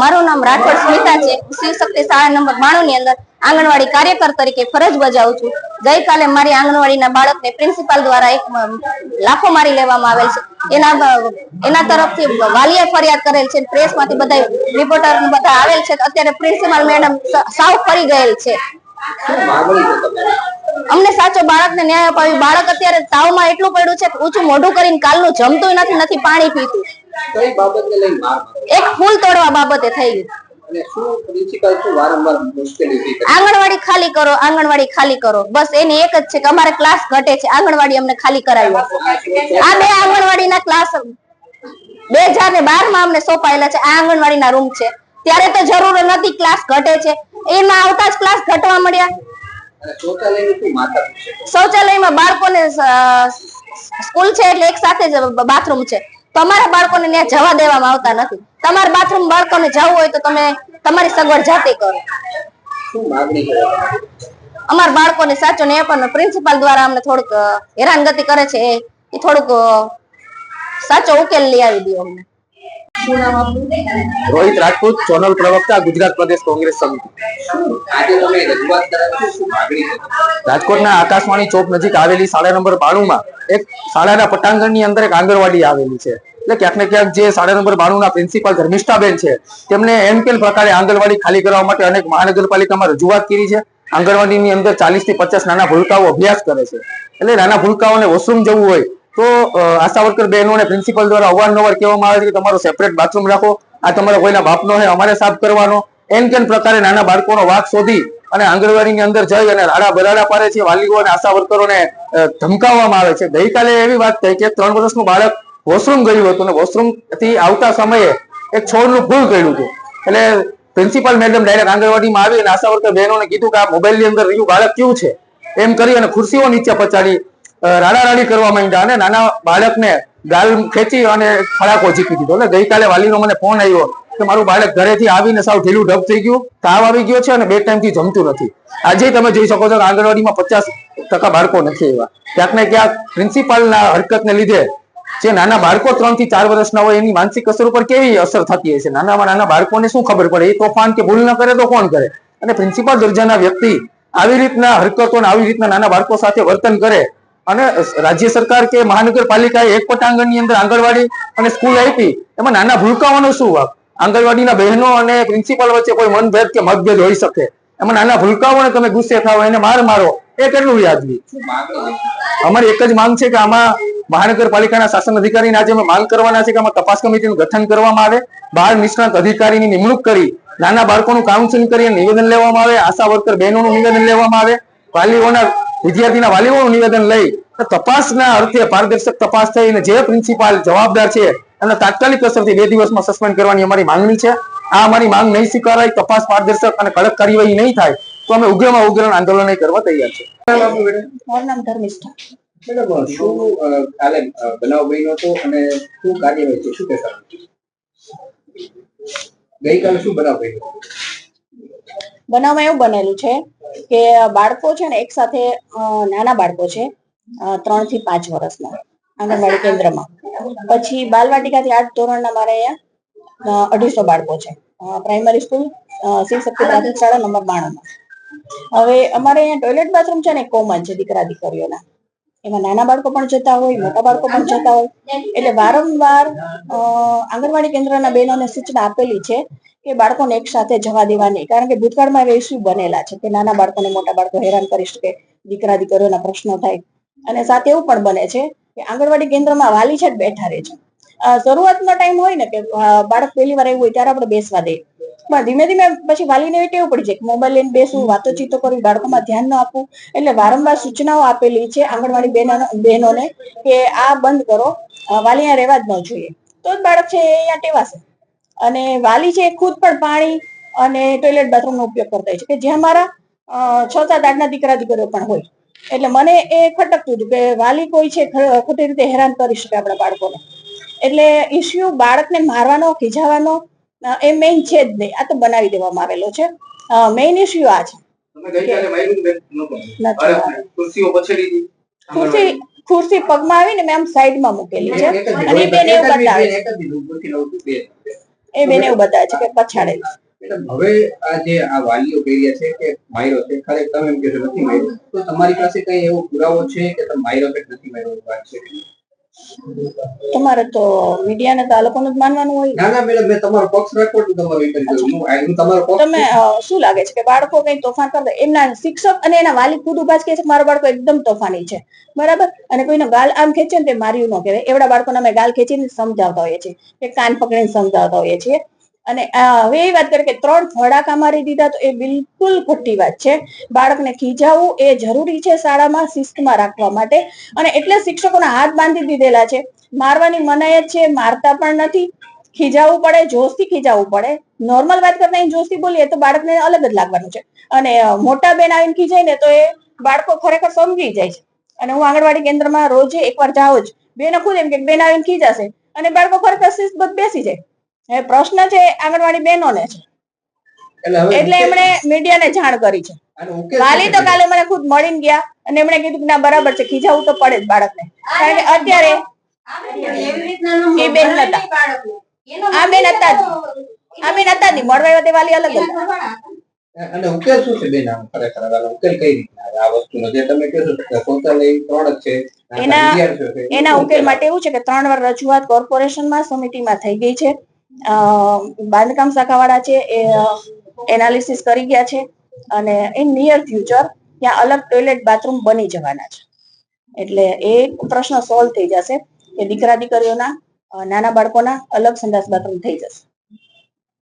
મારું નામ રાઠોડ સ્મિતા છે. શિવ શક્તિ શાળા નંબર બાણું ની અંદર આંગણવાડી કાર્યકર તરીકે ફરજ બજાવું છું. ગઈકાલે મારી આંગણવાડીના બાળકને પ્રિન્સિપાલ દ્વારા એક લાફો મારી લેવામાં આવેલ છે. એના એના તરફથી વાલીએ ફરિયાદ કરેલ છે. પ્રેસમાંથી બધા રિપોર્ટર બધા આવેલ છે. અત્યારે પ્રિન્સિપાલ મેડમ સાવ ફરી ગયેલ છે. અમને સાચો બાળકને ન્યાય અપાવી બાળક અત્યારે તાવમાં એટલું પડ્યું છે ઊંચું મોઢું કરીને કાલનું જમતું નથી નથી પાણી પીતું. કઈ બાબતને મારો એક ફૂલ તોડવા બાબતે કરે? આંગણવાડી ખાલી કરો આંગણવાડી ખાલી કરો. બસ એની એક જ છે કે અમારે ક્લાસ ઘટે છે. આંગણવાડી અમને ખાલી કરાવી આ બે આંગણવાડીના ક્લાસ બે હજાર ને બારમાં અમને સોંપાયેલા છે. આ આંગણવાડીના રૂમ છે. ત્યારે તો જરૂર નથી ક્લાસ ઘટે છે. એમાં આવતા જ ક્લાસ ઘટવા મળ્યા. શૌચાલયમાં બાળકોને સ્કૂલ છે એટલે એક સાથે જ બાથરૂમ છે. તો અમારા બાળકોને ત્યાં જવા દેવામાં આવતા નથી. તમારા બાથરૂમ બાળકોને જવું હોય તો તમે તમારી સગવડ જાતે કરો. શું માગણી છે તમારી? અમારા બાળકોને સાચો ને પણ પ્રિન્સિપાલ દ્વારા અમને થોડુંક હેરાન હેરાનગતિ કરે છે એ. થોડુંક સાચો ઉકેલ લઈ આવી દો અમને. રોહિત રાજપૂત ચોનલ પ્રવક્તા ગુજરાત પ્રદેશ કોંગ્રેસ સમિતિ. તમારી? રાજકોટના આકાશવાણી ચોક નજીક આવેલી શાળા નંબર બાણું માં એક શાળાના પટાંગણની અંદર એક આંગણવાડી આવેલી છે. એટલે ક્યાંક ને ક્યાંક જે શાળા નંબર બાણું ના પ્રિન્સિપાલ ધર્મિષ્ઠાબેન છે, તેમને એમ કેલ પ્રકારે આંગણવાડી ખાલી કરવા માટે અનેક મહાનગરપાલિકામાં રજૂઆત કરી છે? આંગણવાડીની અંદર ચાલીસથી પચાસ નાના ભૂલકાઓ અભ્યાસ કરે છે. એટલે નાના ભૂલકાઓને વોશરૂમ જવું હોય તો આશા વર્કર બહેનોને પ્રિન્સિપલ દ્વારા અવારનવાર કહેવામાં આવે છે કે તમારો સેપરેટ બાથરૂમ રાખો. આ તમારા કોઈના બાપનો છે અમારે સાફ કરવાનો. એમ કેમ પ્રકારે નાના બાળકોનો વાક શોધી અને આંગણવાડીની અંદર જઈ અને રાડા બરાડા પાડે છે, વાલીઓ અને આશા વર્કરોને ધમકાવવામાં આવે છે. ગઈકાલે એવી વાત થઈ કે ત્રણ વર્ષનું બાળક વોશરૂમ ગયું હતું અને વોશરૂમથી આવતા સમયે એક છોડનું ફૂલ કર્યું હતું. એટલે પ્રિન્સિપાલ મેડમ ડાયરેક્ટ આંગણવાડીમાં આવી અને આશા વર્કર બહેનોને કીધું કે આ મોબાઈલની અંદર રહ્યું, બાળક કેવું છે? એમ કરી અને ખુરશીઓ નીચે પચાડી રાડારાડી કરવા માંડ્યા અને નાના બાળકને ગાલ ખેંચી અને ફળાકો ઝીકી દીધો. એટલે ગઈકાલે વાલીનો મને ફોન આવ્યો કે મારું બાળક ઘરેથી આવીને સાવ ઢીલું ઢબ થઈ ગયું, તાવ આવી ગયો છે અને બે ટાઈમથી જમતું નથી. આજે તમે જોઈ શકો છો કે આંગણવાડીમાં પચાસ ટકા બાળકો નથી એવા ક્યાંક ને ક્યાંક પ્રિન્સિપાલના હરકતને લીધે જે નાના બાળકો ત્રણથી ચાર વર્ષના હોય એની માનસિક અસર ઉપર કેવી અસર થતી હશે નાનામાં નાના બાળકોને શું ખબર પડે? એ તોફાન કે ભૂલ ન કરે તો કોણ કરે? અને પ્રિન્સિપાલ દરજાના વ્યક્તિ આવી રીતના હરકતો અને આવી રીતના નાના બાળકો સાથે વર્તન કરે અને રાજ્ય સરકાર કે મહાનગરપાલિકાએ એક પટાંગણની અંદર આંગણવાડી અને સ્કૂલ આપી, એમાં નાના ભૂલકાઓનો શું વાપ? આંગણવાડીના બહેનો અને પ્રિન્સિપાલ વચ્ચે કોઈ મનભેદ કે મતભેદ હોઈ શકે? એમાં નાના ભૂલકાઓને તમે ગુસ્સે થાવ, એને માર મારો. એ કેટલું વ્યાજબી અમારી એક જ માંગ છે કે આમાં મહાનગરપાલિકાના શાસન અધિકારીને આજે અમે માંગ કરવાના છે કે આમાં તપાસ કમિટીનું ગઠન કરવામાં આવે, બાળ નિષ્ણાત અધિકારીની નિમણૂક કરી, નાના બાળકોનું કાઉન્સિલિંગ કરી નિવેદન લેવામાં આવે, આશા વર્કર બહેનોનું નિવેદન લેવામાં આવે, વાલીઓના વિદ્યાર્થીના વાલીઓનું નિવેદન લઈ તપાસના અર્થે પારદર્શક તપાસ થઈ અને જે પ્રિન્સિપાલ જવાબદાર છે એમને તાત્કાલિક અસરથી બે દિવસમાં સસ્પેન્ડ કરવાની અમારી માંગણી છે. આ અમારી માંગ નહીં સ્વીકારાય, તપાસ પારદર્શક અને કડક કાર્યવાહી નહીં થાય તો અમે ઉગ્રમાં ઉગ્ર આંદોલન કરવા તૈયાર છે. મારું નામ ધર્મિષ્ઠા. શું કાલે બનાવ બન્યો હતો અને શું કાર્યવાહી છે? શું કહેશો ગઈકાલે શું બનાવ બન્યો બનાવમાં એવું બનેલું છે કે બાળકો છે ને એક સાથે નાના બાળકો છે ત્રણથી પાંચ વર્ષના આંગણવાડી કેન્દ્રમાં. પછી બાલવાટિકાથી આઠ ધોરણના મારે અહીંયા અઢીસો બાળકો છે. પ્રાઇમરી સ્કૂલ શિવ શક્તિ પ્રાથમિક શાળા નંબર બાણુંમાં. હવે અમારે અહીંયા ટોયલેટ બાથરૂમ છે ને કોમન છે દીકરા દીકરીઓના. એમાં નાના બાળકો પણ જતા હોય, મોટા બાળકો પણ જતા હોય. એટલે વારંવાર આંગણવાડી કેન્દ્રના બહેનોને સૂચના આપેલી છે કે બાળકોને એક સાથે જવા દેવા નહીં. કારણ કે ભૂતકાળમાં એવા ઇસ્યુ બનેલા છે કે નાના બાળકોને મોટા બાળકો હેરાન કરી શકે, દીકરા દીકરીઓના પ્રશ્નો થાય. અને સાથે એવું પણ બને છે કે આંગણવાડી કેન્દ્રમાં વાલી છે બેઠા રહે છે. શરૂઆતનો ટાઈમ હોય ને કે બાળક પહેલી વાર એવું હોય ત્યારે આપણે બેસવા દઈએ. પણ ધીમે ધીમે પછી વાલીને એવી ટેવ પડી જાય કે મોબાઈલ લઈને બેસવું વાતોચીતો કરવી બાળકોમાં ધ્યાન ન આપવું એટલે વારંવાર સૂચનાઓ આપેલી છે આંગણવાડી બહેનો બહેનોને કે આ બંધ કરો અ, વાલી અહીંયા રહેવા જ ન જોઈએ. તો જ બાળક છે એ અહીંયા ટેવાશે. અને વાલી છે એ ખુદ પણ પાણી અને ટોયલેટ બાથરૂમનો ઉપયોગ કરતા હોય છે. કે જ્યાં મારા છ સાત આઠના દીકરા દીકરીઓ પણ હોય. એટલે મને એ ખટકતું હતું કે વાલી કોઈ છે ખોટી રીતે હેરાન કરી શકે આપણા બાળકોને. એટલે ઇસ્યુ બાળકને મારવાનો ખીજાવાનો એ મેઇન છે જ નહીં. આ તો બનાવી દેવામાં આવેલો છે. મેઇન ઇસ્યુ આ છે. ખુરશી ખુરશી પગમાં આવીને મેં આમ સાઈડમાં મૂકેલી છે. અને બેન એવું બતાવે. એ બેન એવું બતાવે છે કે પછાડે. હવે આ જે આ વાલીઓ કહી રહ્યા છે કે માયરો છે ખરેખર તમે એમ કહેશો નથી માયરો તો તમારી પાસે કઈ એવો પુરાવો છે કે તમે માયરો કે નથી માયરો વાત છે તમારે તો મીડિયાને તો આ લોકોનું જ માનવાનું હોય. ના ના મેડમ મેં તમારો પક્ષ રાખવો તો તમારો હું તમારો પક્ષ તમે શું લાગે છે કે બાળકો કઈ તોફાન કરતા એમના શિક્ષક અને એના વાલી ખુદ ઊભા જ કહે છે કે મારો બાળકો એકદમ તોફાની છે. બરાબર? અને કોઈનો ગાલ આમ ખેંચે ને તે માર્યું ન કહેવાય. એવડા બાળકોને અમે ગાલ ખેંચીને સમજાવતા હોઈએ છીએ કે કાન પકડીને સમજાવતા હોઈએ છીએ. અને હવે એ વાત કરીએ કે ત્રણ ફડાકા મારી દીધા તો એ બિલકુલ ખોટી વાત છે. બાળકને ખીજાવવું એ જરૂરી છે શાળામાં શિસ્તમાં રાખવા માટે. અને એટલે શિક્ષકોના હાથ બાંધી દીધેલા છે. મારવાની મનાઈ જ છે, મારતા પણ નથી. ખીજાવવું પડે, જોશથી ખીજાવવું પડે. નોર્મલ વાત કરતા જોશથી બોલીએ તો બાળકને અલગ જ લાગવાનું છે. અને મોટા બેન આવીને ખીજાય ને તો એ બાળકો ખરેખર સમજી જાય છે. અને હું આંગણવાડી કેન્દ્રમાં રોજે એકવાર જાઉં જ. બેન ખુદ એમ કે બેન આવીને ખીજાશે. અને બાળકો ખરેખર શિસ્તબદ્ધ બેસી જાય. હવે પ્રશ્ન છે આંગણવાડી બહેનોને છે. એટલે એમણે મીડિયાને જાણ કરી છે. વાલી તો કાલે મને ખુદ મળીને ગયા અને એમણે કીધું કે ના બરાબર છે ખીજાવું તો પડે જ બાળકને. કારણ કે અત્યારે એ બેન નતા. આ બેન હતા આ બેન હતા નહીં. મળવા તે વાલી અલગ અને ઉકેલ શું છે બેન આમ ખરેખર? ઉકેલ કઈ રીતના આ વસ્તુનો જે તમે કહો છો કે શૌચાલય ત્રણ છે એના- એના ઉકેલ માટે એવું છે કે ત્રણ વાર રજૂઆત કોર્પોરેશનમાં સમિતિમાં થઈ ગઈ છે. બાંધકામ શાખાવાળા છે એ એનાલિસિસ કરી ગયા છે અને ઇન નિયર ફ્યુચર ત્યાં અલગ ટોયલેટ બાથરૂમ બની જવાના છે. એટલે એ પ્રશ્ન સોલ્વ થઈ જશે કે દીકરા દીકરીઓના નાના બાળકોના અલગ સંડાસ બાથરૂમ થઈ જશે.